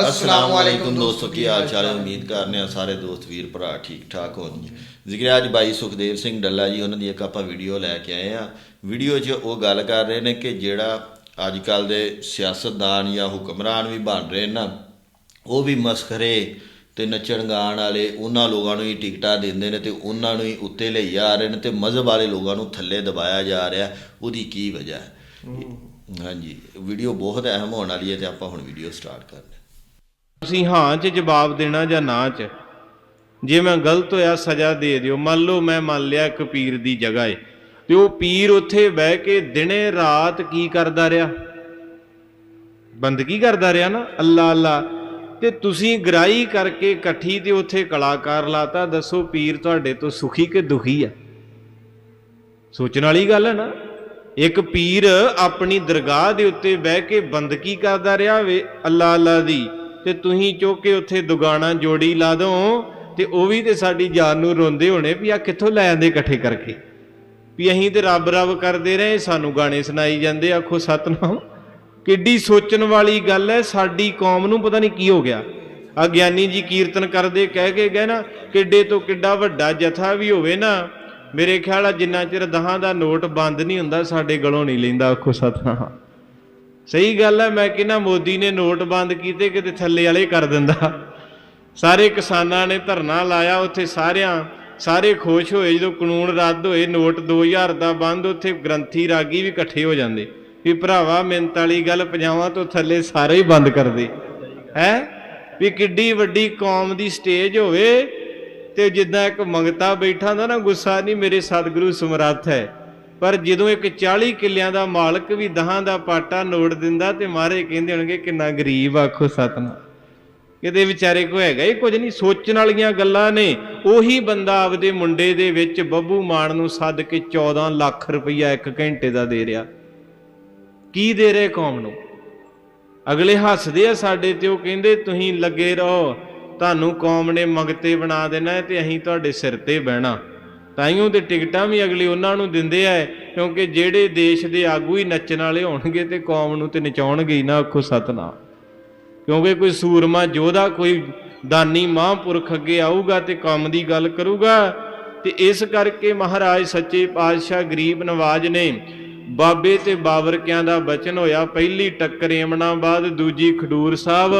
ਅਸਲਾਮ ਵਾਲੇਕੁਮ ਦੋਸਤੋ ਕੀ ਹਾਲ ਚਾਲ ਹੈ? ਉਮੀਦ ਕਰਨੇ ਆ ਸਾਰੇ ਦੋਸਤ ਵੀਰ ਭਰਾ ਠੀਕ ਠਾਕ ਹੋਣਗੇ। ਜ਼ਿਕਰ ਅੱਜ ਬਾਈ ਸੁਖਦੇਵ ਸਿੰਘ ਡੱਲਾ ਜੀ ਉਹਨਾਂ ਦੀ ਇੱਕ ਆਪਾਂ ਵੀਡੀਓ ਲੈ ਕੇ ਆਏ ਆ ਵੀਡੀਓ 'ਚ ਉਹ ਗੱਲ ਕਰ ਰਹੇ ਨੇ ਕਿ ਜਿਹੜਾ ਅੱਜ ਕੱਲ ਦੇ ਸਿਆਸਤਦਾਨ ਜਾਂ ਹੁਕਮਰਾਨ ਵੀ ਬਣ ਰਹੇ ਨਾ ਉਹ ਵੀ ਮਸਖਰੇ ਤੇ ਨੱਚਣ ਗਾਣ ਵਾਲੇ ਉਹਨਾਂ ਲੋਕਾਂ ਨੂੰ ਹੀ ਟਿਕਟਾਂ ਦਿੰਦੇ ਨੇ ਤੇ ਉਹਨਾਂ ਨੂੰ ਹੀ ਉੱਤੇ ਲਈ ਆ ਰਹੇ ਨੇ ਤੇ ਮਜ਼ਹਬ ਵਾਲੇ ਲੋਕਾਂ ਨੂੰ ਥੱਲੇ ਦਬਾਇਆ ਜਾ ਰਿਹਾ। ਉਹਦੀ ਕੀ ਵਜ੍ਹਾ ਹੈ? ਹਾਂਜੀ ਵੀਡੀਓ ਬਹੁਤ ਅਹਿਮ ਹੋਣ ਵਾਲੀ ਹੈ ਤੇ ਆਪਾਂ ਹੁਣ ਵੀਡੀਓ ਸਟਾਰਟ ਕਰਦੇ ਹਾਂ। ਤੁਸੀਂ ਹਾਂ 'ਚ ਜਵਾਬ ਦੇਣਾ ਜਾਂ ਨਾ 'ਚ? ਜੇ ਮੈਂ ਗਲਤ ਹੋਇਆ, ਸਜ਼ਾ ਦੇ ਦਿਓ। ਮੰਨ ਲਓ ਮੈਂ ਮੰਨ ਲਿਆ ਇੱਕ ਪੀਰ ਦੀ ਜਗ੍ਹਾ ਏ। ਤੇ ਉਹ ਪੀਰ ਉੱਥੇ ਬਹਿ ਕੇ ਦਿਨੇ ਰਾਤ ਕੀ ਕਰਦਾ ਰਿਹਾ? ਬੰਦਗੀ ਕਰਦਾ ਰਿਹਾ ਨਾ? ਅੱਲਾ ਅੱਲਾ। ਤੇ ਤੁਸੀਂ ਗਰਾਈ ਕਰਕੇ ਇਕੱਠੀ ਤੇ ਉੱਥੇ ਕਲਾਕਾਰ ਲਾਤਾ। ਦੱਸੋ ਪੀਰ ਤੁਹਾਡੇ ਤੋਂ ਸੁਖੀ ਕਿ ਦੁਖੀ ਆ? ਸੋਚਣ ਵਾਲੀ ਗੱਲ ਹੈ ਨਾ। ਇੱਕ ਪੀਰ ਆਪਣੀ ਦਰਗਾਹ ਦੇ ਉੱਤੇ ਬਹਿ ਕੇ ਬੰਦਗੀ ਕਰਦਾ ਰਿਹਾ ਵੇ? ਅੱਲਾ ਅੱਲਾ ਦੀ। ਤੇ ਤੁਸੀਂ ਚੁੱਕ ਕੇ ਉੱਥੇ ਦੁਗਾਣਾ ਜੋੜੀ ਲਾ ਦੋ ਤੇ ਉਹ ਵੀ ਤੇ ਸਾਡੀ ਜਾਨ ਨੂੰ ਰੋਂਦੇ ਹੋਣੇ ਵੀ ਆ ਕਿੱਥੋਂ ਲੈ ਆਂਦੇ ਇਕੱਠੇ ਕਰਕੇ। ਵੀ ਅਸੀਂ ਤੇ ਰੱਬ ਰੱਬ ਕਰਦੇ ਰਹੇ, ਸਾਨੂੰ ਗਾਣੇ ਸੁਣਾਈ ਜਾਂਦੇ, ਆਖੋ ਸਤਨਾਮ। ਕਿੱਡੀ ਸੋਚਣ ਵਾਲੀ ਗੱਲ ਹੈ, ਸਾਡੀ ਕੌਮ ਨੂੰ ਪਤਾ ਨਹੀਂ ਕੀ ਹੋ ਗਿਆ। ਆ ਗਿਆਨੀ ਜੀ ਕੀਰਤਨ ਕਰਦੇ, ਕਹਿ ਕੇ ਗਏ ਨਾ, ਕਿੱਡੇ ਤੋਂ ਕਿੱਡਾ ਵੱਡਾ ਜਥਾ ਵੀ ਹੋਵੇ ਨਾ, ਮੇਰੇ ਖਿਆਲ ਆ ਜਿੰਨਾ ਚਿਰ ਦਹਾਂ ਦਾ ਨੋਟ ਬੰਦ ਨਹੀਂ ਹੁੰਦਾ, ਸਾਡੇ ਗਲੋਂ ਨਹੀਂ ਲੈਂਦਾ, ਆਖੋ ਸਤਨਾਮ। ਸਹੀ ਗੱਲ ਹੈ, ਮੈਂ ਕਹਿੰਦਾ ਮੋਦੀ ਨੇ ਨੋਟ ਬੰਦ ਕੀਤੇ, ਕਿਤੇ ਥੱਲੇ ਵਾਲੇ ਕਰ ਦਿੰਦਾ। ਸਾਰੇ ਕਿਸਾਨਾਂ ਨੇ ਧਰਨਾ ਲਾਇਆ, ਉੱਥੇ ਸਾਰਿਆਂ, ਸਾਰੇ ਖੁਸ਼ ਹੋਏ, ਜਦੋਂ ਕਾਨੂੰਨ ਰੱਦ ਹੋਏ, ਨੋਟ 2000 ਦਾ ਬੰਦ, ਉੱਥੇ ਗ੍ਰੰਥੀ ਰਾਗੀ ਵੀ ਇਕੱਠੇ ਹੋ ਜਾਂਦੇ। ਵੀ ਭਰਾਵਾ ਮਿੰਤ ਵਾਲੀ ਗੱਲ ਪੰਜਾਵਾਂ ਤੋਂ ਥੱਲੇ ਸਾਰੇ ਹੀ ਬੰਦ ਕਰ ਦੇ। ਹੈ? ਵੀ ਕਿੱਡੀ ਵੱਡੀ ਕੌਮ ਦੀ ਸਟੇਜ ਹੋਵੇ, ਤੇ ਜਿੱਦਾਂ ਇੱਕ ਮੰਗਤਾ ਬੈਠਾ ਹੁੰਦਾ ਨਾ, ਗੁੱਸਾ ਨਹੀਂ ਮੇਰੇ ਸਤਿਗੁਰੂ ਸਮਰੱਥ ਹੈ। ਪਰ ਜਦੋਂ ਇੱਕ 40 ਕਿੱਲਿਆਂ ਦਾ ਮਾਲਕ ਵੀ ਦਹਾਂ ਦਾ ਪਾਟਾ ਨੋੜ ਦਿੰਦਾ ਤੇ ਮਾਰੇ ਕਹਿੰਦੇ ਹੋਣਗੇ, ਕਿੰਨਾ ਗਰੀਬ ਆਖੋ ਸਤਨਾ ਕਿਤੇ ਵਿਚਾਰੇ ਕੋ ਹੈਗਾ ਇਹ ਕੁਝ ਨਹੀਂ, ਸੋਚਣ ਵਾਲੀਆਂ ਗੱਲਾਂ ਨੇ। ਉਹੀ ਬੰਦਾ ਆਪਦੇ ਮੁੰਡੇ ਦੇ ਵਿੱਚ ਬੱਬੂ ਮਾਨ ਨੂੰ ਸੱਦ ਕੇ 14 ਲੱਖ ਰੁਪਈਆ ਇੱਕ ਘੰਟੇ ਦਾ ਦੇ ਰਿਹਾ। ਕੀ ਦੇ ਰਿਹਾ ਕੌਮ ਨੂੰ? ਅਗਲੇ ਹੱਸਦੇ ਆ ਸਾਡੇ ਤੇ, ਉਹ ਕਹਿੰਦੇ, ਤੁਸੀਂ ਲੱਗੇ ਰਹੋ, ਤੁਹਾਨੂੰ ਕੌਮ ਨੇ ਮੰਗਤੇ ਬਣਾ ਦੇਣਾ ਤੇ ਅਸੀਂ ਤੁਹਾਡੇ ਸਿਰ ਤੇ ਬਹਿਣਾ। ਤਾਈਓ ਤੇ ਟਿਕਟਾਂ ਵੀ ਅਗਲੇ ਉਹਨਾਂ ਨੂੰ ਦਿੰਦੇ ਆ, ਕਿਉਂਕਿ ਜਿਹੜੇ ਦੇਸ਼ ਦੇ ਆਗੂ ਹੀ ਨੱਚਣ ਵਾਲੇ ਹੋਣਗੇ ਤੇ ਕੌਮ ਨੂੰ ਤੇ ਨਚਾਉਣਗੇ ਹੀ ਨਾ, ਆਖੋ ਸਤਨਾਮ। ਕਿਉਂਕਿ ਕੋਈ ਸੂਰਮਾ ਯੋਧਾ ਕੋਈ ਦਾਨੀ ਮਹਾਂਪੁਰਖ ਅੱਗੇ ਆਊਗਾ ਤੇ ਕੰਮ ਦੀ ਗੱਲ ਕਰੂਗਾ, ਤੇ ਇਸ ਕਰਕੇ ਮਹਾਰਾਜ ਸੱਚੇ ਪਾਤਸ਼ਾਹ ਗਰੀਬ ਨਵਾਜ ਨੇ ਬਾਬੇ ਤੇ ਬਾਬਰਕਿਆਂ ਦਾ ਬਚਨ ਹੋਇਆ। ਪਹਿਲੀ ਟੱਕਰ ਏਮਨਾਬਾਦ ਦੂਜੀ ਖਡੂਰ ਸਾਹਿਬ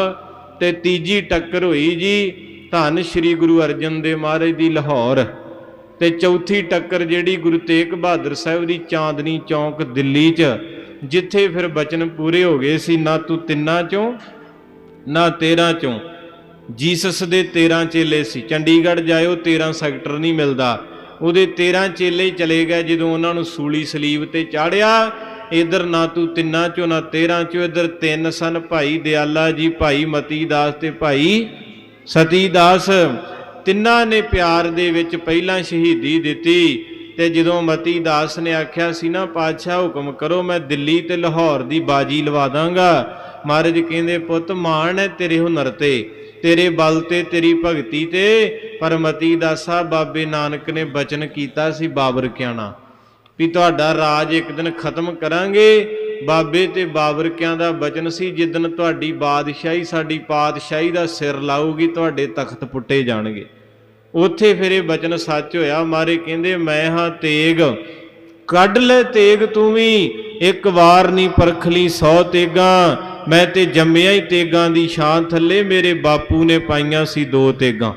ਤੇ ਤੀਜੀ ਟੱਕਰ ਹੋਈ ਜੀ ਧੰਨ ਸ੍ਰੀ ਗੁਰੂ ਅਰਜਨ ਦੇਵ ਮਹਾਰਾਜ ਦੀ ਲਾਹੌਰ। ਤੇ ਚੌਥੀ ਟੱਕਰ ਜਿਹੜੀ ਗੁਰੂ ਤੇਗ ਬਹਾਦਰ ਸਾਹਿਬ ਦੀ ਚਾਂਦਨੀ ਚੌਂਕ ਦਿੱਲੀ 'ਚ, ਜਿੱਥੇ ਫਿਰ ਬਚਨ ਪੂਰੇ ਹੋ ਗਏ ਸੀ, ਨਾ ਤੂੰ ਤਿੰਨਾਂ ਚੋਂ, ਨਾ 13 ਚੋਂ। ਜੀਸਸ ਦੇ 13 ਚੇਲੇ ਸੀ। ਚੰਡੀਗੜ੍ਹ ਜਾਇਓ 13 ਸੈਕਟਰ ਨਹੀਂ ਮਿਲਦਾ। ਉਹਦੇ 13 ਚੇਲੇ ਚਲੇ ਗਏ, ਜਦੋਂ ਉਹਨਾਂ ਨੂੰ ਸੂਲੀ ਸਲੀਬ ਤੇ ਚਾੜਿਆ, ਇਧਰ ਨਾ ਤੂੰ ਤਿੰਨਾਂ ਚੋਂ, ਨਾ 13 ਚੋਂ, ਇਧਰ ਤਿੰਨ ਸਨ ਭਾਈ ਦਿਆਲਾ ਜੀ, ਭਾਈ ਮਤੀ ਦਾਸ ਤੇ ਭਾਈ ਸਤੀ ਦਾਸ ਤਿੰਨਾਂ ਨੇ ਪਿਆਰ ਦੇ ਵਿੱਚ ਪਹਿਲਾਂ ਸ਼ਹੀਦੀ ਦਿੱਤੀ ਤੇ ਜਦੋਂ ਮਤੀ ਦਾਸ ਨੇ ਆਖਿਆ ਸੀ ਨਾ ਪਾਤਸ਼ਾਹ ਹੁਕਮ ਕਰੋ, ਮੈਂ ਦਿੱਲੀ ਤੇ ਲਾਹੌਰ ਦੀ ਬਾਜੀ ਲਵਾ ਦਾਂਗਾ। ਮਹਾਰਾਜ ਕਹਿੰਦੇ, ਪੁੱਤ, ਮਾਣ ਹੈ ਤੇਰੇ ਹੁਨਰ ਤੇ, ਤੇਰੇ ਬਲ ਤੇ, ਤੇਰੀ ਭਗਤੀ ਤੇ, ਪਰ ਮਤੀ ਦਾਸਾ, ਬਾਬੇ ਨਾਨਕ ਨੇ ਬਚਨ ਕੀਤਾ ਸੀ ਬਾਬਰ ਕਿਆਣਾ। ਵੀ ਤੁਹਾਡਾ ਰਾਜ ਇੱਕ ਦਿਨ ਖਤਮ ਕਰਾਂਗੇ ਬਾਬੇ ਤੇ ਬਾਬਰਕਿਆਂ ਦਾ ਬਚਨ ਸੀ ਜਿੱਦਨ ਤੁਹਾਡੀ ਬਾਦਸ਼ਾਹੀ ਸਾਡੀ ਪਾਤਸ਼ਾਹੀ ਦਾ ਸਿਰ ਲਾਊਗੀ, ਤੁਹਾਡੇ ਤਖਤ ਪੁੱਟੇ ਜਾਣਗੇ। ਉੱਥੇ ਫਿਰ ਇਹ ਬਚਨ ਸੱਚ ਹੋਇਆ, ਮਾਰੇ ਕਹਿੰਦੇ, ਮੈਂ ਹਾਂ ਤੇਗ, ਕੱਢ ਲੈ ਤੇਗ ਤੂੰ ਵੀ, ਇੱਕ ਵਾਰ ਨਹੀਂ ਪਰਖ ਲਈ 100 ਤੇਗਾਂ, ਮੈਂ ਤੇ ਜੰਮਿਆ ਹੀ ਤੇਗਾਂ ਦੀ ਸ਼ਾਨ ਥੱਲੇ, ਮੇਰੇ ਬਾਪੂ ਨੇ ਪਾਈਆਂ ਸੀ ਦੋ ਤੇਗਾਂ।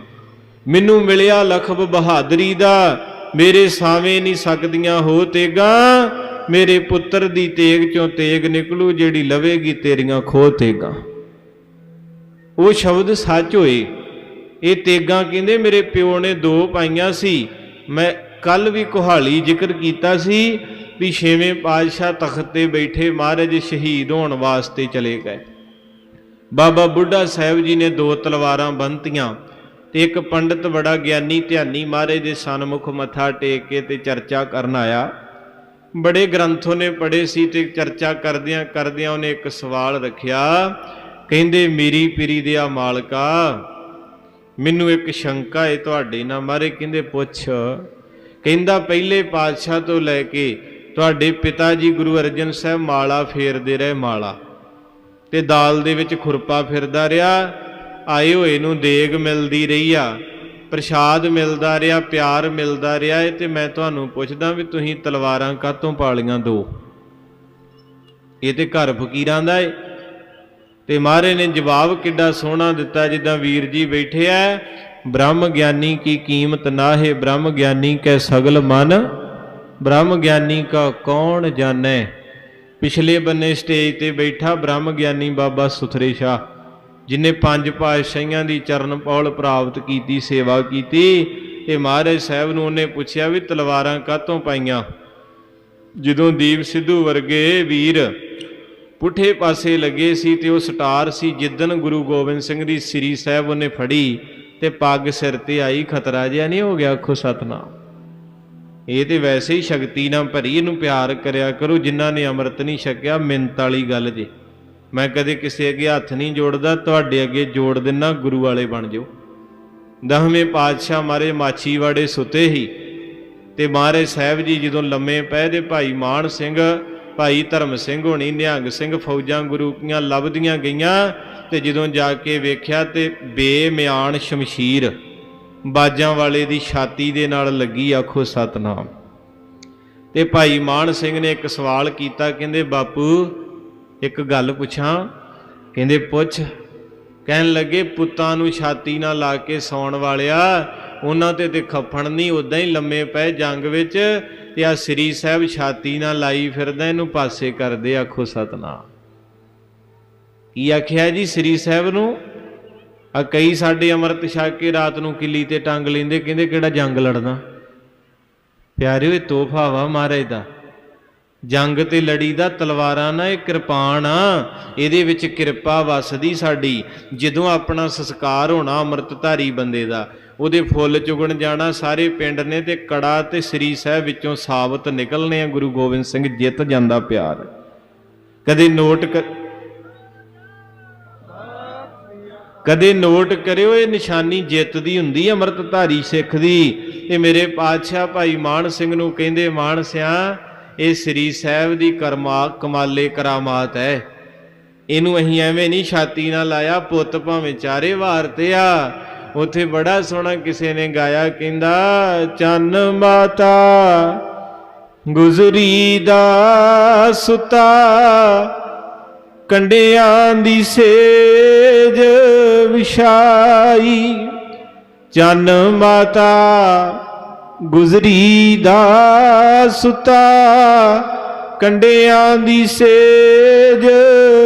ਮੈਨੂੰ ਮਿਲਿਆ ਲਖਬ ਬਹਾਦਰੀ ਦਾ, ਮੇਰੇ ਸਾਵੇਂ ਨਹੀਂ ਸਕਦੀਆਂ ਹੋ ਤੇਗਾਂ ਮੇਰੇ ਪੁੱਤਰ ਦੀ ਤੇਗ ਚੋਂ ਤੇਗ ਨਿਕਲੂ, ਜਿਹੜੀ ਲਵੇਗੀ ਤੇਰੀਆਂ ਖੋਹ ਤੇਗਾਂ। ਉਹ ਸ਼ਬਦ ਸੱਚ ਹੋਏ। ਇਹ ਤੇਗਾਂ ਕਹਿੰਦੇ, ਮੇਰੇ ਪਿਓ ਨੇ ਦੋ ਪਾਈਆਂ ਸੀ। ਮੈਂ ਕੱਲ ਵੀ ਕੁਹਾਲੀ ਜ਼ਿਕਰ ਕੀਤਾ ਸੀ ਵੀ ਛੇਵੇਂ ਪਾਤਸ਼ਾਹ ਤਖਤ ਤੇ ਬੈਠੇ ਮਹਾਰਾਜ ਸ਼ਹੀਦ ਹੋਣ ਵਾਸਤੇ ਚਲੇ ਗਏ। ਬਾਬਾ ਬੁੱਢਾ ਸਾਹਿਬ ਜੀ ਨੇ ਦੋ ਤਲਵਾਰਾਂ ਬੰਨਤੀਆਂ ਤੇ ਇੱਕ ਪੰਡਤ ਬੜਾ ਗਿਆਨੀ ਧਿਆਨੀ ਮਹਾਰਾਜ ਦੇ ਸਨਮੁਖ ਮੱਥਾ ਟੇਕ ਕੇ ਤੇ ਚਰਚਾ ਕਰਨ ਆਇਆ। ਬੜੇ ਗ੍ਰੰਥੋਂ ਨੇ ਪੜ੍ਹੇ ਸੀ ਤੇ ਚਰਚਾ ਕਰਦਿਆਂ ਕਰਦਿਆਂ ਉਹਨੇ ਇੱਕ ਸਵਾਲ ਰੱਖਿਆ, ਕਹਿੰਦੇ, ਮੇਰੀ ਪੀਰੀ ਦੇ ਆ ਮਾਲਕਾ, ਮੈਨੂੰ ਇੱਕ ਸ਼ੰਕਾ ਹੈ ਤੁਹਾਡੇ ਨਾਲ। ਮਾਰੇ ਕਹਿੰਦੇ, ਪੁੱਛ। ਕਹਿੰਦਾ, ਪਹਿਲੇ ਪਾਤਸ਼ਾਹ ਤੋਂ ਲੈ ਕੇ ਤੁਹਾਡੇ ਪਿਤਾ ਜੀ ਗੁਰੂ ਅਰਜਨ ਸਾਹਿਬ ਮਾਲਾ ਫੇਰਦੇ ਰਹੇ ਮਾਲਾ ਤੇ ਦਾਲ ਦੇ ਵਿੱਚ ਖੁਰਪਾ ਫਿਰਦਾ ਰਿਹਾ। ਆਏ ਹੋਏ ਨੂੰ ਦੇਗ ਮਿਲਦੀ ਰਹੀ ਆ। ਪ੍ਰਸ਼ਾਦ ਮਿਲਦਾ ਰਿਹਾ, ਪਿਆਰ ਮਿਲਦਾ ਰਿਹਾ ਏ ਤੇ ਮੈਂ ਤੁਹਾਨੂੰ ਪੁੱਛਦਾ ਵੀ ਤੁਸੀਂ ਤਲਵਾਰਾਂ ਕਾਤੋਂ ਪਾਲੀਆਂ ਦੋ? ਇਹ ਤੇ ਘਰ ਫਕੀਰਾਂ ਦਾ ਏ। ਤੇ ਮਹਾਰੇ ਨੇ ਜਵਾਬ ਕਿੱਡਾ ਸੋਹਣਾ ਦਿੱਤਾ ਜਿੱਦਾਂ ਵੀਰ ਜੀ ਬੈਠੇ ਐ, ਬ੍ਰਹਮ ਗਿਆਨੀ ਕੀ ਕੀਮਤ ਨਾਹੇ, ਬ੍ਰਹਮ ਗਿਆਨੀ ਕੈ ਸਗਲ ਮਨ, ਬ੍ਰਹਮ ਗਿਆਨੀ ਕਾ ਕੌਣ ਜਾਣੈ? ਪਿਛਲੇ ਬੰਨੇ ਸਟੇਜ ਤੇ ਬੈਠਾ ਬ੍ਰਹਮ ਗਿਆਨੀ ਬਾਬਾ ਸੁਥਰੇ ਸ਼ਾਹ। ਜਿਨੇ ਪੰਜ ਪਾਤਸ਼ਾਹੀਆਂ ਦੀ ਚਰਨ ਪੌਲ ਪ੍ਰਾਪਤ ਕੀਤੀ, ਸੇਵਾ ਕੀਤੀ ਤੇ ਮਹਾਰਾਜ ਸਾਹਿਬ ਨੂੰ ਉਹਨੇ ਪੁੱਛਿਆ ਵੀ ਤਲਵਾਰਾਂ ਕਾਤੋਂ ਪਾਈਆਂ? ਜਦੋਂ ਦੀਪ ਸਿੱਧੂ ਵਰਗੇ ਵੀਰ ਪੁੱਠੇ ਪਾਸੇ ਲੱਗੇ ਸੀ ਤੇ ਉਹ ਸਟਾਰ ਸੀ ਜਿੱਦਨ ਗੁਰੂ ਗੋਬਿੰਦ ਸਿੰਘ ਦੀ ਸ੍ਰੀ ਸਾਹਿਬ ਉਹਨੇ ਫੜੀ ਤੇ ਪੱਗ ਸਿਰ ਤੇ ਆਈ, ਖਤਰਾ ਜਿਆ ਨਹੀਂ ਹੋ ਗਿਆ ਆਖੋ ਸਤਨਾਮ? ਇਹ ਤੇ ਵੈਸੇ ਹੀ ਸ਼ਕਤੀ ਨਾਲ ਭਰੀ, ਇਹਨੂੰ ਪਿਆਰ ਕਰਿਆ ਕਰੋ, ਜਿਨ੍ਹਾਂ ਨੇ ਅੰਮ੍ਰਿਤ ਨਹੀਂ ਛਕਿਆ ਮਿੰਤ ਵਾਲੀ ਗੱਲ ਜੇ। ਮੈਂ ਕਦੇ ਕਿਸੇ ਅੱਗੇ ਹੱਥ ਨਹੀਂ ਜੋੜਦਾ, ਤੁਹਾਡੇ ਅੱਗੇ ਜੋੜ ਦਿੰਨਾ, ਗੁਰੂ ਵਾਲੇ ਬਣ ਜਾਓ। ਦਹਵੇਂ ਪਾਤਸ਼ਾਹ ਮਾਰੇ ਮਾਛੀਵਾੜੇ ਸੁਤੇ ਹੀ ਤੇ ਮਹਾਰਾਜ ਸਾਹਿਬ ਜੀ ਜਦੋਂ ਲੰਮੇ ਪਏ ਤੇ ਭਾਈ ਮਾਨ ਸਿੰਘ, ਭਾਈ ਧਰਮ ਸਿੰਘ ਹੋਣੀ, ਨਿਹੰਗ ਸਿੰਘ ਫੌਜਾਂ ਗੁਰੂ ਕੀਆਂ ਲੱਭਦੀਆਂ ਗਈਆਂ ਤੇ ਜਦੋਂ ਜਾ ਕੇ ਵੇਖਿਆ ਤੇ ਬੇਮਿਆਨ ਸ਼ਮਸ਼ੀਰ ਬਾਜਾਂ ਵਾਲੇ ਦੀ ਛਾਤੀ ਦੇ ਨਾਲ ਲੱਗੀ ਆਖੋ ਸਤਨਾਮ। ਤੇ ਭਾਈ ਮਾਨ ਸਿੰਘ ਨੇ ਇੱਕ ਸਵਾਲ ਕੀਤਾ, ਕਹਿੰਦੇ, ਬਾਪੂ ਇੱਕ ਗੱਲ ਪੁੱਛਾਂ? ਕਹਿੰਦੇ, ਪੁੱਛ। ਕਹਿਣ ਲੱਗੇ, ਪੁੱਤਾਂ ਨੂੰ ਛਾਤੀ ਨਾਲ ਲਾ ਕੇ ਸੌਣ ਵਾਲਿਆ, ਉਹਨਾਂ ਤੇ ਤੇ ਖਫਣ ਨਹੀਂ ਉਦਾਂ ਹੀ ਲੰਮੇ ਪਏ ਜੰਗ ਵਿੱਚ ਤੇ ਆ ਸ੍ਰੀ ਸਾਹਿਬ ਛਾਤੀ ਨਾਲ ਲਾਈ ਫਿਰਦਾ, ਇਹਨੂੰ ਪਾਸੇ ਕਰਦੇ ਆਖੋ ਸਤਨਾਮ। ਕੀ ਆਖਿਆ ਜੀ ਸ੍ਰੀ ਸਾਹਿਬ ਨੂੰ? ਆ ਕਈ ਸਾਡੇ ਅੰਮ੍ਰਿਤ ਛਕ ਕੇ ਰਾਤ ਨੂੰ ਕਿੱਲੀ ਤੇ ਟੰਗ ਲੈਂਦੇ, ਕਹਿੰਦੇ ਕਿਹੜਾ ਜੰਗ ਲੜਨਾ? ਪਿਆਰਿਓ, ਇਹ ਤੋਹਫਾ ਵਾ ਮਹਾਰਾਜ ਦਾ। ਜੰਗ ਤੇ ਲੜੀ ਦਾ ਤਲਵਾਰਾਂ ਨਾ ਇਹ ਕਿਰਪਾਨ ਆ। ਇਹਦੇ ਵਿੱਚ ਕਿਰਪਾ ਵਸਦੀ ਸਾਡੀ। ਜਦੋਂ ਆਪਣਾ ਸੰਸਕਾਰ ਹੋਣਾ ਅੰਮ੍ਰਿਤਧਾਰੀ ਬੰਦੇ ਦਾ, ਉਹਦੇ ਫੁੱਲ ਚੁਗਣ ਜਾਣਾ, ਸਾਰੇ ਪਿੰਡ ਨੇ ਤੇ ਕੜਾ ਤੇ ਸ੍ਰੀ ਸਾਹਿਬ ਵਿੱਚੋਂ ਸਾਬਤ ਨਿਕਲਨੇ ਆ, ਗੁਰੂ ਗੋਬਿੰਦ ਸਿੰਘ ਜਿੱਤ ਜਾਂਦਾ ਪਿਆਰ। ਕਦੇ ਨੋਟ ਕਦੇ ਨੋਟ ਕਰਿਓ, ਇਹ ਨਿਸ਼ਾਨੀ ਜਿੱਤ ਦੀ ਹੁੰਦੀ ਅੰਮ੍ਰਿਤਧਾਰੀ ਸਿੱਖ ਦੀ। ਇਹ ਮੇਰੇ ਪਾਤਸ਼ਾਹ ਭਾਈ ਮਾਨ ਸਿੰਘ ਨੂੰ ਕਹਿੰਦੇ ਮਾਨ ਸਿਆ ਇਹ ਸ੍ਰੀ ਸਾਹਿਬ ਦੀ ਕਰਮਾ ਕਮਾਲੇ ਕਰਾਮਾਤ ਹੈ। ਇਹਨੂੰ ਅਸੀਂ ਐਵੇਂ ਨਹੀਂ ਛਾਤੀ ਨਾਲ ਲਾਇਆ, ਪੁੱਤ ਭਾਵੇਂ ਚਾਰੇ ਵਾਰ ਤੇ ਆ। ਉਥੇ ਬੜਾ ਸੋਹਣਾ ਕਿਸੇ ਨੇ ਗਾਇਆ, ਕਹਿੰਦਾ, ਚੰਨ ਮਾਤਾ, ਗੁਜ਼ਰੀ ਦਾ ਸੁਤਾ, ਕੰਡਿਆਂ ਦੀ ਸੇਜ ਵਿਛਾਈ। ਚੰਨ ਮਾਤਾ ਗੁਜ਼ਰੀ ਦਾ ਸੁਤਾ, ਕੰਡਿਆਂ ਦੀ ਸੇਜ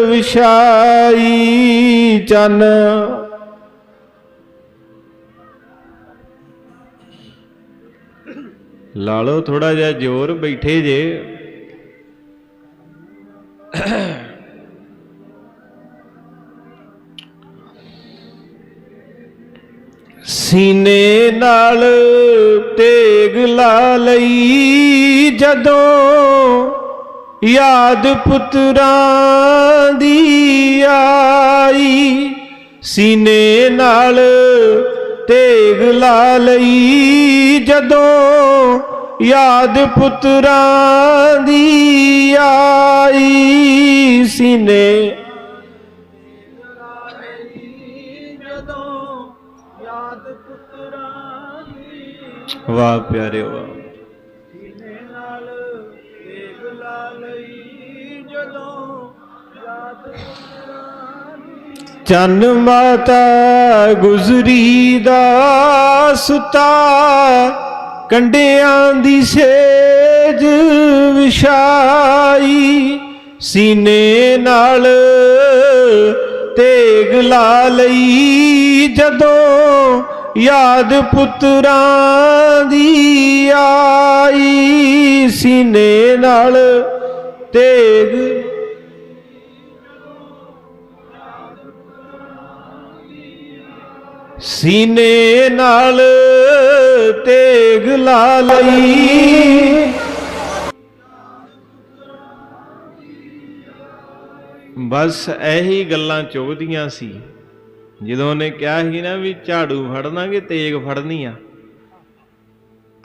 ਵਿਛਾਈ ਚੰਨ। ਲਾ ਲਓ ਥੋੜਾ ਜਿਹਾ ਜ਼ੋਰ, ਬੈਠੇ ਜੇ। ਸੀਨੇ ਨਾਲ ਤੇਗ ਲਾ ਲਈ ਜਦੋਂ ਯਾਦ ਪੁੱਤਰਾਂ ਦੀ ਆਈ। ਸੀਨੇ ਨਾਲ ਤੇਗ ਲਾ ਲਈ ਜਦੋਂ ਯਾਦ ਪੁੱਤਰਾਂ ਦੀ ਆਈ। ਸੀਨੇ ਵਾਹ ਪਿਆਰੇ ਵਾਹ। ਚੰਨ ਮਾਤਾ ਗੁਜ਼ਰੀ ਦਾ ਸੁਤਾ ਕੰਡਿਆਂ ਦੀ ਸੇਜ ਵਿਛਾਈ ਸੀਨੇ ਨਾਲ ਤੇਗ ਲਾ ਲਈ ਜਦੋਂ ਯਾਦ ਪੁੱਤਰਾਂ ਦੀ ਆਈ ਸੀਨੇ ਨਾਲ ਤੇਗ। ਸੀਨੇ ਨਾਲ ਤੇਗ ਲਾ ਲਈ। ਬਸ ਇਹੀ ਗੱਲਾਂ ਚੁਗਦੀਆਂ ਸੀ। ਜਦੋਂ ਉਹਨੇ ਕਿਹਾ ਸੀ ਨਾ ਵੀ ਝਾੜੂ ਫੜਨਾ ਕਿ ਤੇਗ ਫੜਨੀ ਆ।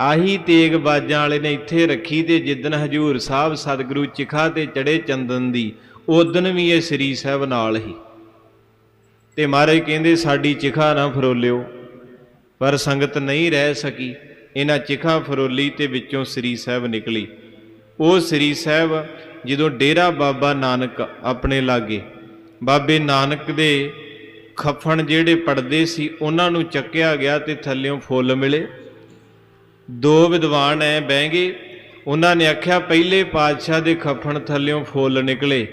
ਆਹੀ ਤੇਗ ਬਾਜਾਂ ਵਾਲੇ ਨੇ ਇੱਥੇ ਰੱਖੀ ਤੇ ਜਿੱਦਨ ਹਜੂਰ ਸਾਹਿਬ ਸਤਿਗੁਰੂ ਚਿਖਾ ਤੇ ਚੜੇ ਚੰਦਨ ਦੀ ਉਦਨ ਵੀ ਇਹ ਸ੍ਰੀ ਸਾਹਿਬ ਨਾਲ ਹੀ। ਤੇ ਮਹਾਰਾਜ ਕਹਿੰਦੇ, ਸਾਡੀ ਚਿਖਾ ਨਾ ਫਰੋਲਿਓ, ਪਰ ਸੰਗਤ ਨਹੀਂ ਰਹਿ ਸਕੀ। ਇਹਨਾਂ ਚਿਖਾ ਫਰੋਲੀ ਤੇ ਵਿੱਚੋਂ ਸ੍ਰੀ ਸਾਹਿਬ ਨਿਕਲੀ। ਉਹ ਸ੍ਰੀ ਸਾਹਿਬ ਜਦੋਂ ਡੇਰਾ ਬਾਬਾ ਨਾਨਕ ਆਪਣੇ ਲਾਗੇ, ਬਾਬੇ ਨਾਨਕ ਦੇ ਖਫਣ ਜਿਹੜੇ ਪੜਦੇ ਸੀ, ਉਹਨਾਂ ਨੂੰ ਚੱਕਿਆ ਗਿਆ ਤੇ ਥੱਲਿਓਂ ਫੁੱਲ ਮਿਲੇ। ਦੋ ਵਿਦਵਾਨ ਐ ਬਹਿ ਉਹਨਾਂ ਨੇ ਆਖਿਆ, ਪਹਿਲੇ ਪਾਤਸ਼ਾਹ ਦੇ ਖਫਣ ਥੱਲਿਓਂ ਫੁੱਲ ਨਿਕਲੇ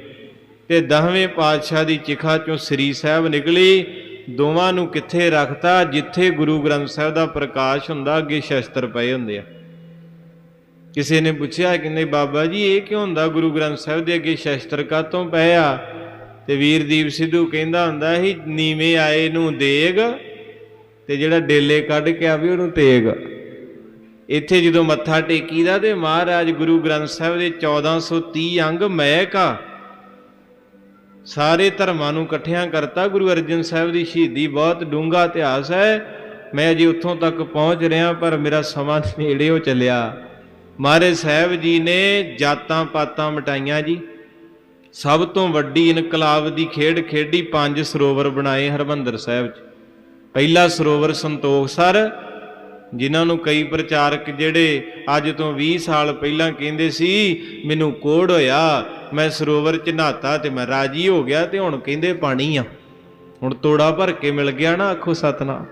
ਤੇ ਦਸਵੇਂ ਪਾਤਸ਼ਾਹ ਦੀ ਚਿਖਾ ਚੋਂ ਸ੍ਰੀ ਸਾਹਿਬ ਨਿਕਲੀ। ਦੋਵਾਂ ਨੂੰ ਕਿੱਥੇ ਰੱਖਤਾ? ਜਿੱਥੇ ਗੁਰੂ ਗ੍ਰੰਥ ਸਾਹਿਬ ਦਾ ਪ੍ਰਕਾਸ਼ ਹੁੰਦਾ, ਅੱਗੇ ਸ਼ਸਤਰ ਪਏ ਹੁੰਦੇ ਆ। ਕਿਸੇ ਨੇ ਪੁੱਛਿਆ, ਕਹਿੰਦੇ, ਬਾਬਾ ਜੀ, ਇਹ ਕਿਉਂ ਹੁੰਦਾ? ਗੁਰੂ ਗ੍ਰੰਥ ਸਾਹਿਬ ਦੇ ਅੱਗੇ ਸ਼ਸਤਰ ਕਾਤੋਂ ਪਏ ਆ? ਤੇ ਵੀਰਦੀਪ ਸਿੱਧੂ ਕਹਿੰਦਾ ਹੁੰਦਾ ਸੀ, ਨੀਵੇਂ ਆਏ ਨੂੰ ਦੇਗ ਤੇ ਜਿਹੜਾ ਡੇਲੇ ਕੱਢ ਕੇ ਆਵੇ ਉਹਨੂੰ ਤੇਗ। ਇੱਥੇ ਜਦੋਂ ਮੱਥਾ ਟੇਕੀਦਾ ਤੇ ਮਹਾਰਾਜ ਗੁਰੂ ਗ੍ਰੰਥ ਸਾਹਿਬ ਦੇ 1430 ਅੰਗ ਮਹਿਕਾ ਸਾਰੇ ਧਰਮਾਂ ਨੂੰ ਇਕੱਠਿਆਂ ਕਰਤਾ, ਗੁਰੂ ਅਰਜਨ ਸਾਹਿਬ ਦੀ ਸ਼ਹੀਦੀ ਬਹੁਤ ਡੂੰਘਾ ਇਤਿਹਾਸ ਹੈ। ਮੈਂ ਅਜੇ ਉੱਥੋਂ ਤੱਕ ਪਹੁੰਚ ਰਿਹਾ, ਪਰ ਮੇਰਾ ਸਮਾਂ ਨੇੜੇ ਹੋ ਚੱਲਿਆ। ਮਹਾਰਾਜ ਸਾਹਿਬ ਜੀ ਨੇ ਜਾਤਾਂ ਪਾਤਾਂ ਮਟਾਈਆਂ ਜੀ। ਸਭ ਤੋਂ ਵੱਡੀ ਇਨਕਲਾਬ ਦੀ ਖੇਡ ਖੇਡੀ ਪੰਜ ਸਰੋਵਰ ਬਣਾਏ ਹਰਮੰਦਰ ਸਾਹਿਬ 'ਚ। ਪਹਿਲਾ ਸਰੋਵਰ ਸੰਤੋਖ ਸਰ, ਜਿਨ੍ਹਾਂ ਨੂੰ ਕਈ ਪ੍ਰਚਾਰਕ ਜਿਹੜੇ ਅੱਜ ਤੋਂ 20 ਸਾਲ ਪਹਿਲਾਂ ਕਹਿੰਦੇ ਸੀ, ਮੈਨੂੰ ਕੋੜ ਹੋਇਆ, ਮੈਂ ਸਰੋਵਰ 'ਚ ਨਹਾਤਾ ਤੇ ਮੈਂ ਰਾਜੀ ਹੋ ਗਿਆ ਤੇ ਹੁਣ ਕਹਿੰਦੇ ਪਾਣੀ ਆ। ਹੁਣ ਤੋੜਾ ਭਰ ਕੇ ਮਿਲ ਗਿਆ ਨਾ ਆਖੋ ਸਤਨਾ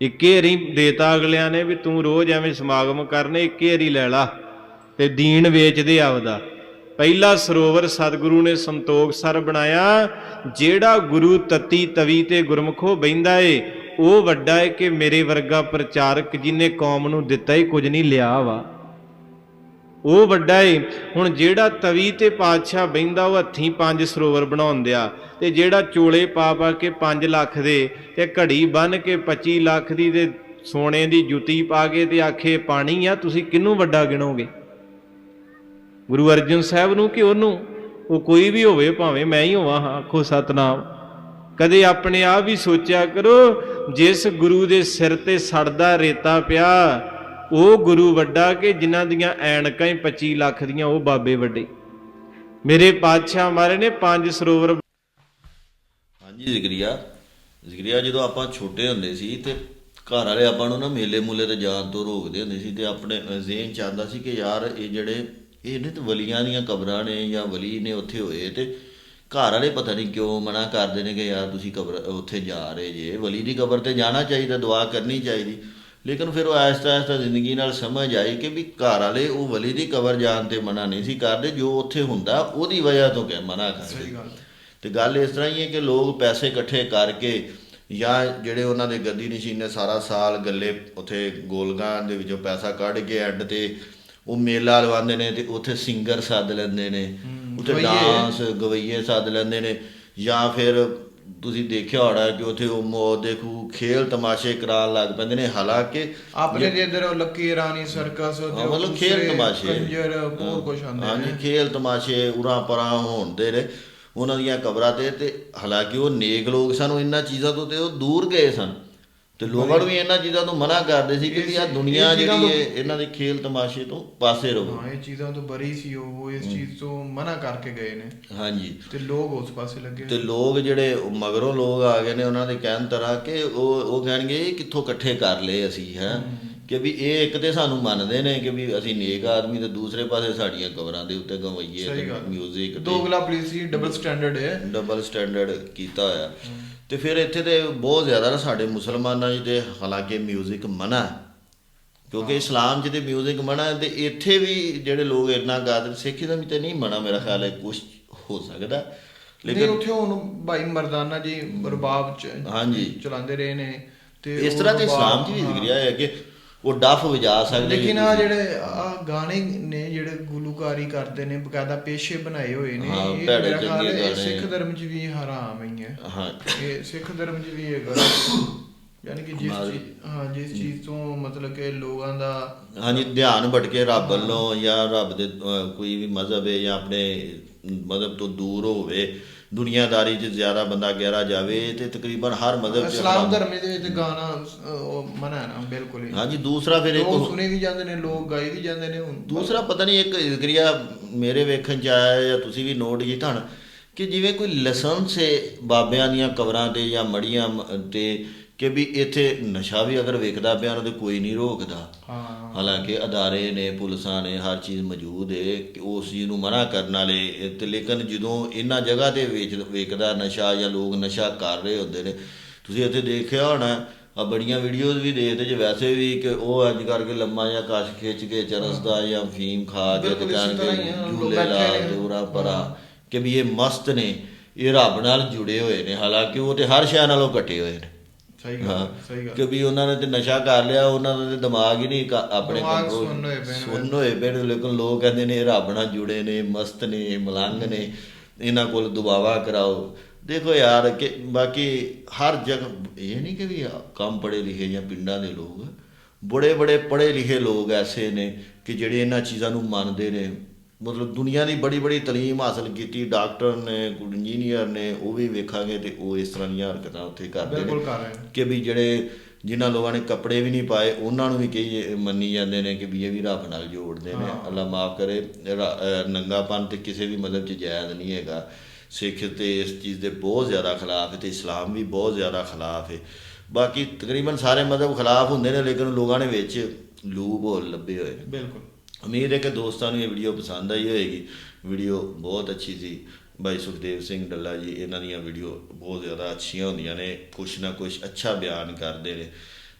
ਇੱਕੇ ਹਰੀ ਦੇਤਾ ਅਗਲਿਆਂ ਨੇ ਵੀ ਤੂੰ ਰੋਜ਼ ਐਵੇਂ ਸਮਾਗਮ ਕਰਨੇ, ਇੱਕੇ ਹਰੀ ਲੈ ਲਾ ਤੇ ਦੀਨ ਵੇਚਦੇ ਆਪਦਾ। ਪਹਿਲਾ ਸਰੋਵਰ ਸਤਿਗੁਰੂ ਨੇ ਸੰਤੋਖ ਸਰ ਬਣਾਇਆ, ਜਿਹੜਾ ਗੁਰੂ ਤਤੀ ਤਵੀ ਤੇ ਗੁਰਮਖੋ ਬੈੰਦਾ ਏ, ਉਹ ਵੱਡਾ ਏ ਕਿ ਮੇਰੇ ਵਰਗਾ ਪ੍ਰਚਾਰਕ ਜਿਨੇ ਕੌਮ ਨੂੰ ਦਿੱਤਾ ਹੀ ਕੁਝ ਨਹੀਂ ਲਿਆ ਵਾ। ਉਹ ਵੱਡਾ ਏ, ਹੁਣ ਜਿਹੜਾ ਤਵੀ ਤੇ ਪਾਤਸ਼ਾਹ ਬੈੰਦਾ ਉਹ ਹੱਥੀਂ ਪੰਜ ਸਰੋਵਰ ਬਣਾਉਂਦਿਆ ਤੇ ਜਿਹੜਾ ਚੋਲੇ ਪਾ ਪਾ ਕੇ 5 ਲੱਖ ਦੇ ਤੇ ਘੜੀ ਬੰਨ ਕੇ 25 ਲੱਖ ਦੀ ਤੇ ਸੋਨੇ ਦੀ ਜੁੱਤੀ ਪਾ ਕੇ ਤੇ ਆਖੇ, ਪਾਣੀ ਆ, ਤੁਸੀਂ ਕਿਹਨੂੰ ਵੱਡਾ ਗਿਣੋਗੇ? ਗੁਰੂ ਅਰਜਨ ਸਾਹਿਬ ਨੂੰ ਕਿ ਉਹਨੂੰ, ਉਹ ਕੋਈ ਵੀ ਹੋਵੇ ਭਾਵੇਂ ਮੈਂ ਹੀ ਹੋਵਾਂ ਹਾਂ ਆਖੋ ਸਤਨਾਮ। ਕਦੇ ਆਪਣੇ ਆਪ ਵੀ ਸੋਚਿਆ ਕਰੋ, ਜਿਸ ਗੁਰੂ ਦੇ ਸਿਰ ਤੇ ਸੜਦਾ ਰੇਤਾ ਪਿਆ, ਉਹ ਗੁਰੂ ਵੱਡਾ ਕਿ ਜਿਨ੍ਹਾਂ ਦੀਆਂ ਐਨਕਾਂ ਹੀ 25 ਲੱਖ ਦੀਆਂ ਉਹ ਬਾਬੇ ਵੱਡੇ। ਮੇਰੇ ਪਾਤਸ਼ਾਹ ਮਾਰੇ ਨੇ ਪੰਜ ਸਰੋਵਰ ਹਾਂਜੀ, ਜ਼ਿਕਰੀਆ। ਜ਼ਿਕਰੀਆ, ਜਦੋਂ ਆਪਾਂ ਛੋਟੇ ਹੁੰਦੇ ਸੀ ਤੇ ਘਰ ਵਾਲੇ ਆਪਾਂ ਨੂੰ ਨਾ ਮੇਲੇ ਮੂਲੇ ਤੇ ਜਾਣ ਤੋਂ ਰੋਕਦੇ ਹੁੰਦੇ ਸੀ ਤੇ ਆਪਣੇ ਜ਼ੇਨ ਚ ਆਉਂਦਾ ਸੀ ਕਿ ਯਾਰ, ਇਹ ਜਿਹੜੇ ਇਹ ਨੇ ਤੇ ਵਲੀਆਂ ਦੀਆਂ ਕਬਰਾਂ ਨੇ ਜਾਂ ਵਲੀ ਨੇ ਉੱਥੇ ਹੋਏ ਤੇ ਘਰ ਵਾਲੇ ਪਤਾ ਨਹੀਂ ਕਿਉਂ ਮਨਾ ਕਰਦੇ ਨੇ ਕਿ ਯਾਰ ਤੁਸੀਂ ਕਬਰ ਉੱਥੇ ਜਾ ਰਹੇ ਜੇ। ਵਲੀ ਦੀ ਕਬਰ ਤੇ ਜਾਣਾ ਚਾਹੀਦਾ ਦੁਆ ਕਰਨੀ ਚਾਹੀਦੀ। ਲੇਕਿਨ ਫਿਰ ਉਹ ਆਹਿਸਤਾ ਆਹਿਸਤਾ ਜ਼ਿੰਦਗੀ ਨਾਲ ਸਮਝ ਆਈ ਕਿ ਵੀ ਘਰ ਵਾਲੇ ਉਹ ਵਲੀ ਦੀ ਕਬਰ ਜਾਣ ਤੇ ਮਨਾ ਨਹੀਂ ਸੀ ਕਰਦੇ। ਜੋ ਉੱਥੇ ਹੁੰਦਾ ਉਹਦੀ ਵਜ੍ਹਾ ਤੋਂ ਕਹਿ ਮਨਾ ਕਰਦੇ। ਤੇ ਗੱਲ ਇਸ ਤਰ੍ਹਾਂ ਹੀ ਹੈ ਕਿ ਲੋਕ ਪੈਸੇ ਇਕੱਠੇ ਕਰਕੇ ਜਾਂ ਜਿਹੜੇ ਉਹਨਾਂ ਦੇ ਗੱਦੀ ਨਸ਼ੀਨ ਸਾਰਾ ਸਾਲ ਗੱਲੇ ਉੱਥੇ ਗੋਲਗਾਂ ਦੇ ਵਿੱਚੋਂ ਪੈਸਾ ਕੱਢ ਕੇ ਐਂਡ ਤੇ ਉਹ ਮੇਲਾ ਲਵਾਉਂਦੇ ਨੇ ਤੇ ਉੱਥੇ ਸਿੰਗਰ ਸੱਦ ਲੈਂਦੇ ਨੇ ਉੱਥੇ ਡਾਂਸ ਗਵਈਏ ਸੱਦ ਲੈਂਦੇ ਨੇ ਜਾਂ ਫਿਰ ਤੁਸੀਂ ਦੇਖਿਆ ਹੋਣਾ ਕਿ ਉੱਥੇ ਉਹ ਮੌਤ ਦੇ ਖੇਲ ਤਮਾਸ਼ੇ ਕਰਾਉਣ ਲੱਗ ਪੈਂਦੇ ਨੇ ਹਾਲਾਂਕਿ ਆਪਣੇ ਦੇ ਇਧਰ ਲੱਕੀ ਰਾਣੀ ਸਰਕਸ ਹਾਂ, ਮਤਲਬ ਖੇਲ ਤਮਾਸ਼ੇ। ਕੰਜਰ ਬਹੁਤ ਕੁਝ ਆਉਂਦੇ ਹਾਂਜੀ ਖੇਲ ਤਮਾਸ਼ੇ ਉਰਾਂ ਪਰਾਂ ਹੋਣਦੇ ਨੇ ਉਹਨਾਂ ਦੀਆਂ ਕਬਰਾਂ ਤੇ ਤੇ ਹਾਲਾਂਕਿ ਉਹ ਨੇਕ ਲੋਕ ਸਨ ਉਹ ਇਹਨਾਂ ਚੀਜ਼ਾਂ ਤੋਂ ਤੇ ਉਹ ਦੂਰ ਗਏ ਸਨ। ਤੇ ਲੋਕਾਂ ਨੂੰ ਵੀ ਇਹਨਾਂ ਚੀਜ਼ਾਂ ਤੋਂ ਮਨਾ ਕਰਦੇ ਸੀ ਕਿ ਵੀ ਆ ਦੁਨੀਆ ਜਿਹੜੀ ਹੈ ਇਹਨਾਂ ਦੇ ਖੇਲ ਤਮਾਸ਼ੇ ਤੋਂ ਪਾਸੇ ਰਹੋ। ਹਾਂ ਇਹ ਚੀਜ਼ਾਂ ਤੋਂ ਬਰੀ ਸੀ ਉਹ ਇਸ ਚੀਜ਼ ਤੋਂ ਮਨਾ ਕਰਕੇ ਗਏ ਨੇ। ਹਾਂਜੀ। ਤੇ ਲੋਕ ਉਸ ਪਾਸੇ ਲੱਗੇ ਤੇ ਲੋਕ ਜਿਹੜੇ ਮਗਰੋਂ ਲੋਕ ਆ ਗਏ ਨੇ ਉਹਨਾਂ ਦੇ ਕਹਿਣ ਤਰ੍ਹਾਂ ਕਿ ਉਹ ਉਹ ਕਹਿਣਗੇ ਕਿੱਥੋਂ ਇਕੱਠੇ ਕਰ ਲਏ ਅਸੀਂ ਹੈ? ਕਿ ਵੀ ਇਹ ਇੱਕ ਤੇ ਸਾਨੂੰ ਮੰਨਦੇ ਨੇ ਕਿ ਵੀ ਅਸੀਂ ਨੇਕ ਆਦਮੀ ਤੇ ਦੂਸਰੇ ਪਾਸੇ ਸਾਡੀਆਂ ਕਬਰਾਂ ਦੇ ਉੱਤੇ ਗਵਈਏ ਤੇ। ਮਿਊਜ਼ਿਕ ਤੇ ਦੋਗਲਾ ਪੁਲਿਸੀ ਡਬਲ ਸਟੈਂਡਰਡ ਹੈ। ਡਬਲ ਸਟੈਂਡਰਡ ਕੀਤਾ ਹੋਇਆ। ਤੇ ਫਿਰ ਇੱਥੇ ਤੇ ਬਹੁਤ ਜ਼ਿਆਦਾ ਨਾ ਸਾਡੇ ਮੁਸਲਮਾਨਾਂ 'ਚ ਤੇ ਹਾਲਾਂਕਿ 뮤직 ਮਨਾ ਹੈ। ਕਿਉਂਕਿ ਇਸਲਾਮ 'ਚ ਤੇ 뮤직 ਮਨਾ ਹੈ ਤੇ ਇੱਥੇ ਵੀ ਜਿਹੜੇ ਲੋਕ ਇੰਨਾ ਗਾਦੇ ਸਿੱਖੀ ਦਾ ਵੀ ਤੇ ਨਹੀਂ ਮਨਾ ਮੇਰਾ ਖਿਆਲ ਹੈ ਕੁਝ ਹੋ ਸਕਦਾ ਲੇਕਿਨ ਲੇਕਿਨ ਉੱਥੇ ਹੁਣ ਭਾਈ ਮਰਦਾਨਾ ਜੀ ਰਬਾਬ ਚ ਹਾਂਜੀ। ਚਲਾਉਂਦੇ ਰਹੇ ਨੇ ਤੇ ਇਸ ਉਹ ਤਰ੍ਹਾਂ ਤੇ ਰਬਾਬ- ਇਸਲਾਮ 'ਚ ਵੀ ਹਾਂ। ਜ਼ਿਕਰ ਹੈ ਕਿ ਉਹ ਡਫ ਵਜਾ ਸਕਦੇ ਲੇਕਿਨ ਆ। ਜਿਹੜੇ ਆ ਗਾਣੇ ਨੇ ਜਿਹੜੇ ਗੁਲੂਕਾਰੀ ਕਰਦੇ ਨੇ ਬਕਾਇਦਾ ਪੇਸ਼ੇ ਬਣਾਏ ਹੋਏ ਨੇ ਇਹ ਮੇਰਾ ਖਿਆਲ ਹੈ ਇਹ। ਸਿੱਖ ਧਰਮ 'ਚ ਵੀ ਹਰਾਮ ਹੀ ਹੈ। ਹਾਂ। ਇਹ ਸਿੱਖ ਧਰਮ 'ਚ ਵੀ ਹੈਗਾ। ਯਾਨੀ ਕਿ ਜਿਸ ਹਾਂ ਜਿਸ ਚੀਜ਼ ਤੋਂ ਮਤਲਬ ਕਿ ਲੋਕਾਂ ਦਾ ਹਾਂਜੀ ਧਿਆਨ ਭਟਕੇ ਰੱਬ ਵੱਲੋਂ ਜਾਂ ਰੱਬ ਦੇ ਕੋਈ ਵੀ ਮਜ਼ਹਬ ਹੈ ਜਾਂ ਆਪਣੇ ਮਜ਼ਹਬ ਤੋਂ ਦੂਰ ਹੋਵੇ ਦੁਨੀਆਦਾਰੀ 'ਚ ਜ਼ਿਆਦਾ ਬੰਦਾ ਗਹਿਰਾ ਜਾਵੇ ਤੇ ਤਕਰੀਬਨ ਹਰ ਮਜ਼ਹਬ 'ਚ ਇਸਲਾਮ। ਧਰਮ ਦੇ ਵਿੱਚ ਗਾਣਾ ਉਹ ਮਨਾ ਨਾ ਬਿਲਕੁਲ ਹੀ ਹਾਂਜੀ ਦੂਸਰਾ ਫਿਰ ਇੱਕ ਸੁਣੇ ਵੀ ਜਾਂਦੇ ਨੇ ਲੋਕ ਗਾਏ ਵੀ ਜਾਂਦੇ ਨੇ ਹੁਣ ਦੂਸਰਾ ਪਤਾ ਨਹੀਂ ਇੱਕ ਜ਼ਿਕਰੀਆ ਮੇਰੇ ਵੇਖਣ ਚ ਆਇਆ ਜਾਂ ਤੁਸੀਂ ਵੀ ਨੋਟ ਕੀਤਾ ਹਣ ਕਿ ਜਿਵੇਂ ਕੋਈ ਲਾਇਸੈਂਸ ਹੈ ਬਾਬਿਆਂ ਦੀਆਂ ਕਬਰਾਂ ਤੇ ਜਾਂ ਮੜੀਆਂ ਤੇ ਕਿ ਵੀ ਇੱਥੇ ਨਸ਼ਾ ਵੀ ਅਗਰ ਵਿਕਦਾ ਪਿਆ ਉਹਨੂੰ ਤੇ ਕੋਈ ਨਹੀਂ ਰੋਕਦਾ। ਹਾਂ। ਹਾਲਾਂਕਿ ਅਦਾਰੇ ਨੇ ਪੁਲਿਸਾਂ ਨੇ ਹਰ ਚੀਜ਼ ਮੌਜੂਦ ਹੈ ਕਿ ਉਸ ਚੀਜ਼ ਨੂੰ ਮਨਾ ਕਰਨ ਵਾਲੇ ਤੇ ਲੇਕਿਨ ਜਦੋਂ ਇਹਨਾਂ ਜਗ੍ਹਾ ਤੇ ਵੇਚ ਵੇਚਦਾ ਨਸ਼ਾ ਜਾਂ ਲੋਕ ਨਸ਼ਾ ਕਰ ਰਹੇ ਹੁੰਦੇ ਨੇ ਤੁਸੀਂ ਇੱਥੇ ਦੇਖਿਆ ਹੋਣਾ ਆ ਬੜੀਆਂ ਵੀਡੀਓਜ਼ ਵੀ ਦੇਖਦੇ ਜੇ ਵੈਸੇ ਵੀ ਕਿ ਉਹ ਅੱਜ ਕਰਕੇ ਲੰਮਾ ਜਾਂ ਕਸ਼ ਖਿੱਚ ਕੇ ਚਰਸਦਾ ਜਾਂ ਫੀਮ ਖਾ ਕੇ ਦੁਕਾਨ ਲੋਕ ਝੂਲੇ ਲਾ। ਤੇ ਉਰਾ ਪਰਾ ਕਿ ਵੀ ਇਹ ਮਸਤ ਨੇ ਇਹ ਰੱਬ ਨਾਲ ਜੁੜੇ ਹੋਏ ਨੇ ਹਾਲਾਂਕਿ ਉਹ ਤੇ ਹਰ ਸ਼ੈ ਨਾਲੋਂ ਕੱਟੇ ਹੋਏ ਨੇ। ਸਹੀ ਗੱਲ ਸਹੀ ਗੱਲ। ਕਿ ਵੀ ਉਹਨਾਂ ਨੇ ਤੇ ਨਸ਼ਾ ਕਰ ਲਿਆ ਉਹਨਾਂ ਦਾ ਤੇ ਦਿਮਾਗ ਹੀ ਨਹੀਂ ਆਪਣੇ control- ਸੁੰਨ ਹੋਏ ਪਏ ਨੇ। ਲੇਕਿਨ ਲੋਕ ਕਹਿੰਦੇ ਨੇ ਰੱਬ ਨਾਲ ਜੁੜੇ ਨੇ ਮਸਤ ਨੇ ਮਲੰਗ ਨੇ ਇਹਨਾਂ ਕੋਲ ਦੁਬਾਵਾ ਕਰਾਓ। ਦੇਖੋ ਯਾਰ ਕਿ ਬਾਕੀ ਹਰ ਜਗ੍ਹਾ ਇਹ ਨਹੀਂ ਕਿ ਵੀ ਕੰਮ ਪੜੇ ਲਿਖੇ ਜਾਂ ਪਿੰਡਾਂ ਦੇ ਲੋਕ ਬੜੇ ਬੜੇ ਪੜੇ ਲਿਖੇ ਲੋਕ ਐਸੇ ਨੇ ਕਿ ਜਿਹੜੇ ਇਹਨਾਂ ਚੀਜ਼ਾਂ ਨੂੰ ਮੰਨਦੇ ਨੇ। ਮਤਲਬ ਦੁਨੀਆ ਦੀ ਬੜੀ ਬੜੀ ਤਾਲੀਮ ਹਾਸਲ ਕੀਤੀ ਡਾਕਟਰ ਨੇ ਕੋਈ ਇੰਜੀਨੀਅਰ ਨੇ ਉਹ ਵੀ ਵੇਖਾਂਗੇ ਤੇ ਉਹ ਇਸ ਤਰ੍ਹਾਂ ਦੀਆਂ ਹਰਕਤਾਂ ਉੱਥੇ ਕਰਦੇ ਨੇ। ਕਿ ਵੀ ਜਿਹੜੇ ਜਿਨ੍ਹਾਂ ਲੋਕਾਂ ਨੇ ਕੱਪੜੇ ਵੀ ਨਹੀਂ ਪਾਏ ਉਹਨਾਂ ਨੂੰ ਵੀ ਕਈ ਮੰਨੀ ਜਾਂਦੇ ਨੇ ਕਿ ਵੀ ਇਹ ਵੀ ਰੱਬ ਨਾਲ ਜੋੜਦੇ ਨੇ। ਅੱਲਾ ਮਾਫ ਕਰੇ ਨੰਗਾਪਨ ਤੇ ਕਿਸੇ ਵੀ ਮਤਲਬ ਚ ਜਾਇਜ਼ ਨਹੀਂ ਹੈਗਾ। ਸਿੱਖ ਤੇ ਇਸ ਚੀਜ਼ ਦੇ ਬਹੁਤ ਜ਼ਿਆਦਾ ਖਿਲਾਫ ਹੈ ਤੇ ਇਸਲਾਮ ਵੀ ਬਹੁਤ ਜ਼ਿਆਦਾ ਖਿਲਾਫ ਹੈ। ਬਾਕੀ ਤਕਰੀਬਨ ਸਾਰੇ ਮਤਲਬ ਖਿਲਾਫ ਹੁੰਦੇ ਨੇ ਲੇਕਿਨ ਲੋਕਾਂ ਨੇ ਵਿੱਚ ਲੂਪ ਹੋਲ ਲੱਭੇ ਹੋਏ ਬਿਲਕੁਲ। ਉਮੀਦ ਹੈ ਕਿ ਦੋਸਤਾਂ ਨੂੰ ਇਹ ਵੀਡੀਓ ਪਸੰਦ ਆਈ ਹੋਏਗੀ। ਵੀਡੀਓ ਬਹੁਤ ਅੱਛੀ ਸੀ। ਬਾਈ ਸੁਖਦੇਵ ਸਿੰਘ ਡੱਲਾ ਜੀ, ਇਹਨਾਂ ਦੀਆਂ ਵੀਡੀਓ ਬਹੁਤ ਜ਼ਿਆਦਾ ਅੱਛੀਆਂ ਹੁੰਦੀਆਂ ਨੇ। ਕੁਛ ਨਾ ਕੁਛ ਅੱਛਾ ਬਿਆਨ ਕਰਦੇ ਨੇ।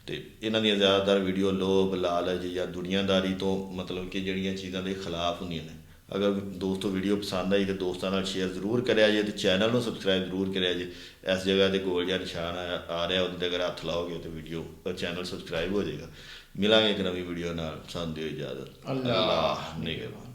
ਤੇ ਇਹਨਾਂ ਦੀਆਂ ਜ਼ਿਆਦਾਤਰ ਵੀਡੀਓ ਲੋਭ, ਲਾਲਚ ਜਾਂ ਦੁਨੀਆਦਾਰੀ ਤੋਂ ਮਤਲਬ ਕਿ ਜਿਹੜੀਆਂ ਚੀਜ਼ਾਂ ਦੇ ਖਿਲਾਫ ਹੁੰਦੀਆਂ ਨੇ। ਅਗਰ ਦੋਸਤੋ ਵੀਡੀਓ ਪਸੰਦ ਆਈ, ਤਾਂ ਦੋਸਤਾਂ ਨਾਲ ਸ਼ੇਅਰ ਜ਼ਰੂਰ ਕਰਿਆ ਜੇ ਤੇ ਚੈਨਲ ਨੂੰ ਸਬਸਕ੍ਰਾਈਬ ਜ਼ਰੂਰ ਕਰਿਆ ਜੇ। ਇਸ ਜਗ੍ਹਾ ਤੇ ਗੋਲ ਜਾਂ ਨਿਸ਼ਾਨ ਆ ਰਿਹਾ, ਉਹਦੇ ਤੇ ਅਗਰ ਹੱਥ ਲਾਓਗੇ ਤਾਂ ਵੀਡੀਓ ਚੈਨਲ ਸਬਸਕ੍ਰਾਈਬ ਹੋ ਜਾਏਗਾ। ਮਿਲਾਂਗੇ ਇੱਕ ਨਵੀਂ ਵੀਡੀਓ ਨਾਲ ਸਾਨੂੰ ਦਿਓ ਇਜਾਜ਼ਤ ਅੱਲਾ ਅੱਲਾਹ। ਨਿਗਹਿਬਾਨ